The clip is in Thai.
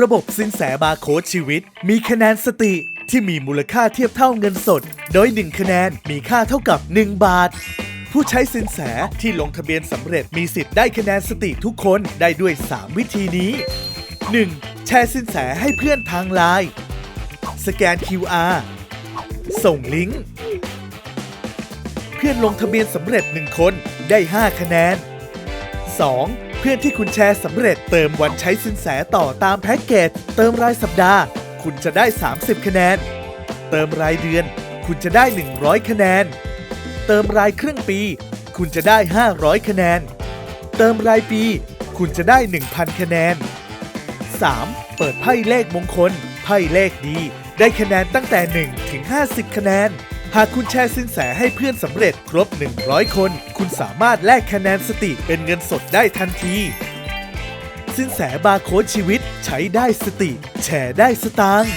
ระบบสินแสบาร์โค้ดชีวิต มีคะแนนสติที่มีมูลค่าเทียบเท่าเงินสด โดย 1 คะแนนมีค่าเท่ากับ 1 บาท ผู้ใช้สินแสที่ลงทะเบียนสำเร็จมีสิทธิ์ได้คะแนนสติทุกคนได้ด้วย 3 วิธีนี้ 1. แชร์สินแสให้เพื่อนทางไลน์สแกน QR ส่งลิงก์ เพื่อนลงทะเบียนสำเร็จ 1 คนได้ 5 คะแนน 2. เพื่อนที่คุณแชร์สำเร็จเติมวันใช้สินแสต่อตามแพ็กเกจเติมรายสัปดาห์ คุณจะได้ 30 คะแนน เติมรายเดือน คุณจะได้ 100 คะแนน เติมรายครึ่งปี คุณจะได้ 500 คะแนน เติมรายปี คุณจะได้ 1,000 คะแนน 3. เปิดไพ่เลขมงคล ไพ่เลขดี ได้คะแนนตั้งแต่ 1 ถึง 50 คะแนน หากคุณแชร์สินแสให้เพื่อนสำเร็จครบ 100 คน คุณสามารถแลกคะแนนสติเป็นเงินสดได้ทันที สินแสบาร์โค้ดชีวิตใช้ได้สติ แชร์ได้สตางค์